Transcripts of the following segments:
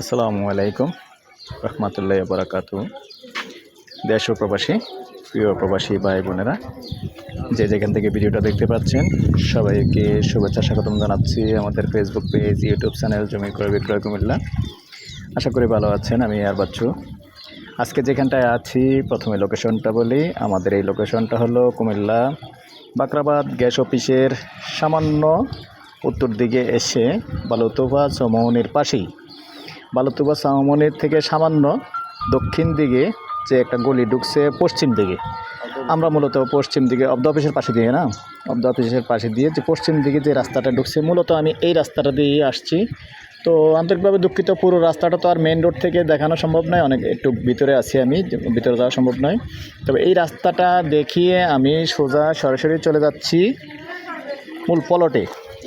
আসসালামু আলাইকুম রহমতুল্লাহ বারাকাতু দেশ প্রবাসী, প্রিয় প্রবাসী ভাই বোনেরা, যে যেখান থেকে ভিডিওটা দেখতে পাচ্ছেন, সবাইকে শুভেচ্ছা স্বাগতম জানাচ্ছি আমাদের ফেসবুক পেজ ইউটিউব চ্যানেল জমি ক্রয় বিক্রয় কুমিল্লা। আশা করি ভালো আছেন, আমি আর বাচ্চু। আজকে যেখানটায় আছি, প্রথমে লোকেশনটা বলি। আমাদের এই লোকেশনটা হলো কুমিল্লা, বাকরাবাদ গ্যাস অফিসের সামান্য উত্তর দিকে এসে বালুতোবা চৌমৌনির পাশেই। বালুতুবা সামনের থেকে সামান্য দক্ষিণ দিকে যে একটা গলি ঢুকছে পশ্চিম দিকে। আমরা মূলত পশ্চিম দিকে অব্দ অফিসের পাশে দিয়ে, না? অব্দ অফিসের পাশে দিয়ে যে পশ্চিম দিকে যে রাস্তাটা ঢুকছে, মূলত আমি এই রাস্তাটা দিয়ে আসছি। তো আন্তরিকভাবে দুঃখিত, পুরো রাস্তাটা তো আর মেন রোড থেকে দেখানো সম্ভব নয়, অনেক একটু ভিতরে আছি আমি ভিতরে যাওয়া সম্ভব নয়। তবে এই রাস্তাটা দেখিয়ে আমি সোজা সরাসরি চলে যাচ্ছি মূল পলটে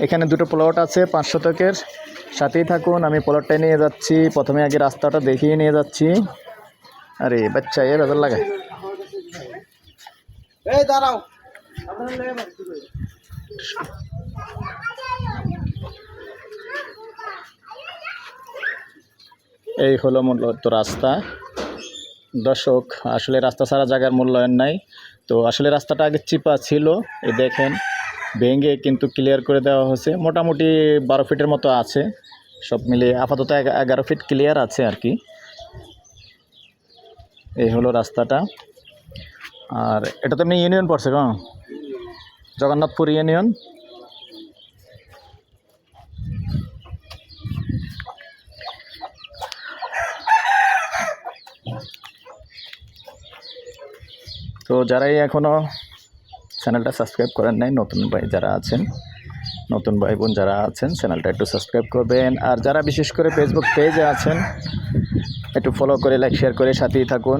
এখানে দুটো প্লট আছে পাঁচ শতকের সাথেই থাকুন আমি প্লটটাই নিয়ে যাচ্ছি। প্রথমে আগে রাস্তাটা দেখিয়ে নিয়ে যাচ্ছি। আরে বাচ্চা এ বাজার লাগে এই দাঁড়াও। এই হলো মূলত রাস্তা। দর্শক আসলে রাস্তা ছাড়া জায়গার মূল্যায়ন নাই। তো আসলে রাস্তাটা আগে চিপা ছিল এই দেখেন। ভেঙে কিন্তু ক্লিয়ার করে দেওয়া হয়েছে। মোটামুটি বারো ফিটের মতো আছে। সব মিলিয়ে আপাতত এগা- এগারো ফিট ক্লিয়ার আছে আর কি। এই হলো রাস্তাটা। আর এটা তো এমনি ইউনিয়ন পড়ছে কেন জগন্নাথপুর ইউনিয়ন। তো যারাই এখনও চ্যানেলটা সাবস্ক্রাইব করেন নাই, নতুন ভাই যারা আছেন, নতুন ভাই বোন যারা আছেন, চ্যানেলটা একটু সাবস্ক্রাইব করবেন। আর যারা বিশেষ করে ফেসবুক পেজে আছেন, একটু ফলো করে লাইক শেয়ার করে, সাথেই থাকুন।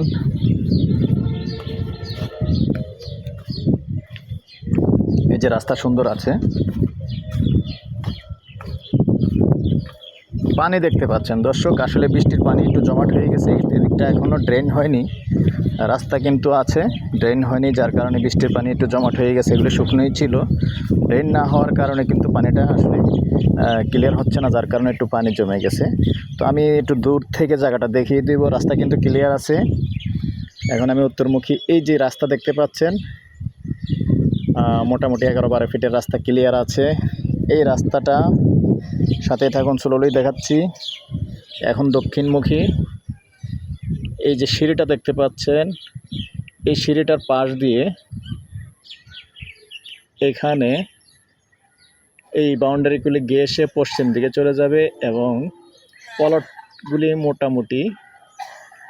এই যে রাস্তা সুন্দর আছে। পানি দেখতে পাচ্ছেন। দর্শক, আসলে বৃষ্টির পানি একটু জমাট হয়ে গেছে, এদিকটা এখনও ড্রেন হয়নি। রাস্তা কিন্তু আছে ড্রেন হয়নি, যার কারণে বৃষ্টির পানি একটু জমাট হয়ে গেছে, এগুলো শুকনোই ছিল। ড্রেন না হওয়ার কারণে কিন্তু পানিটা আসলে ক্লিয়ার হচ্ছে না, যার কারণে একটু পানি জমে গেছে। তো আমি একটু দূর থেকে জায়গাটা দেখিয়ে দিব, রাস্তা কিন্তু ক্লিয়ার আছে। এখন আমি উত্তরমুখী, এই যে রাস্তা দেখতে পাচ্ছেন মোটামুটি এগারো বারো ফিটের রাস্তা ক্লিয়ার আছে। এই রাস্তাটা সাথে থাকুন স্লোলি দেখাচ্ছি। এখন দক্ষিণমুখী এই যে সিঁড়িটা দেখতে পাচ্ছেন, এই সিঁড়িটার পাশ দিয়ে এখানে এই বাউন্ডারিগুলি এসে পশ্চিম দিকে চলে যাবে এবং প্লটগুলি মোটামুটি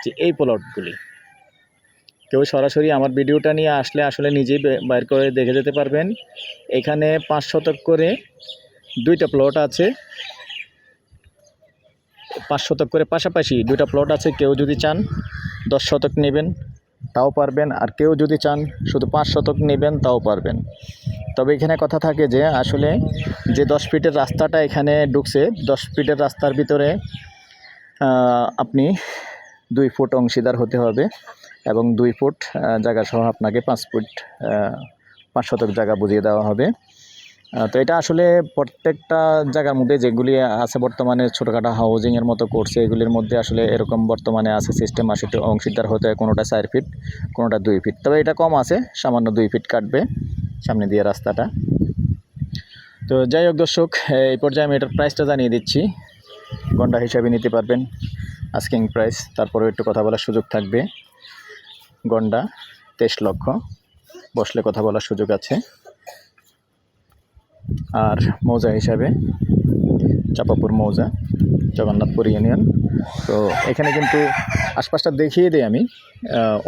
যে এই প্লটগুলি। কেউ সরাসরি আমার ভিডিওটা নিয়ে আসলে আসলে নিজেই বাইর করে দেখে যেতে পারবেন। এখানে পাঁচ শতক করে দুইটা প্লট আছে। পাঁচ শতক করে পাশাপাশি দুইটা প্লট আছে, কেউ যদি চান দশ শতক নেবেন, তাও পারবেন, আর কেউ যদি চান শুধু পাঁচ শতক নেবেন, তাও পারবেন। তবে এখানে কথা থাকে যে, আসলে যে দশ ফিটের রাস্তাটা এখানে ঢুকছে, দশ ফিটের রাস্তার ভিতরে আপনি দুই ফুট অংশীদার হতে হবে এবং দুই ফুট জায়গাসহ আপনাকে পাঁচ ফুট পাঁচ শতক জায়গা বুঝিয়ে দেওয়া হবে। তো এটা আসলে প্রত্যেকটা জায়গার মধ্যে যেগুলি আছে বর্তমানে ছোটোখাটো হাউজিংয়ের মতো করছে, এগুলির মধ্যে আসলে এরকম বর্তমানে আছে সিস্টেম আসে অংশীদার হতে হয় কোনোটা চার ফিট কোনোটা দুই ফিট তবে এটা কম আছে, সামান্য দুই ফিট কাটবে সামনে দিয়ে রাস্তাটা। তো যাই হোক দর্শক, এই পর্যায়ে আমি এটার প্রাইসটা জানিয়ে দিচ্ছি। গন্ডা হিসাবে নিতে পারবেন আস্কিং প্রাইস তারপরেও একটু কথা বলার সুযোগ থাকবে। গন্ডা তেইশ লক্ষ, বসলে কথা বলার সুযোগ আছে। আর মৌজা হিসাবে চাপাপুর মৌজা, জগন্নাথপুর ইউনিয়ন। তো এখানে কিন্তু আশপাশটা দেখিয়ে দিই আমি।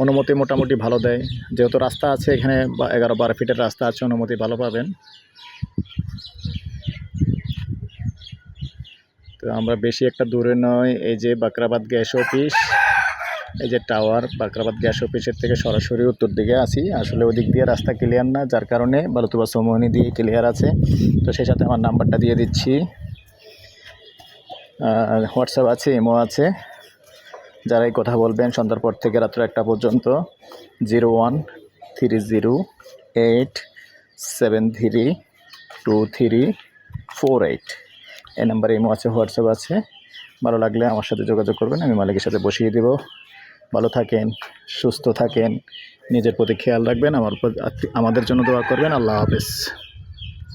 অনুমতি মোটামুটি ভালো দেয়। যেহেতু রাস্তা আছে এখানে এগারো বারো ফিটের রাস্তা আছে, অনুমতি ভালো পাবেন। তো আমরা বেশি একটা দূরে নয়, এই যে বাকরাবাদ গ্যাস অফিস। এই যে টাওয়ার, বাকরাবাদ গ্যাস অফিসের থেকে সরাসরি উত্তর দিকে আছি। আসলে ওদিক দিয়ে রাস্তা ক্লিয়ার না, যার কারণে বালুতুবা সমোহনী দিয়ে ক্লিয়ার আছে। তো সেই সাথে আমার নাম্বারটা দিয়ে দিচ্ছি। হোয়াটসঅ্যাপ আছে ইমো আছে। যারাই কথা বলবেন, সন্ধ্যার পর থেকে রাত্র একটা পর্যন্ত। Zero one three zero eight seven three two three four eight এই নাম্বারে ইমো আছে হোয়াটসঅ্যাপ আছে। ভালো লাগলে আমার সাথে যোগাযোগ করবেন, আমি মালিকের সাথে বসিয়ে দেব। ভালো থাকেন, সুস্থ থাকেন, নিজের প্রতি খেয়াল রাখবেন, আমার আমাদের জন্য দোয়া করবেন, আল্লাহ হাফেজ।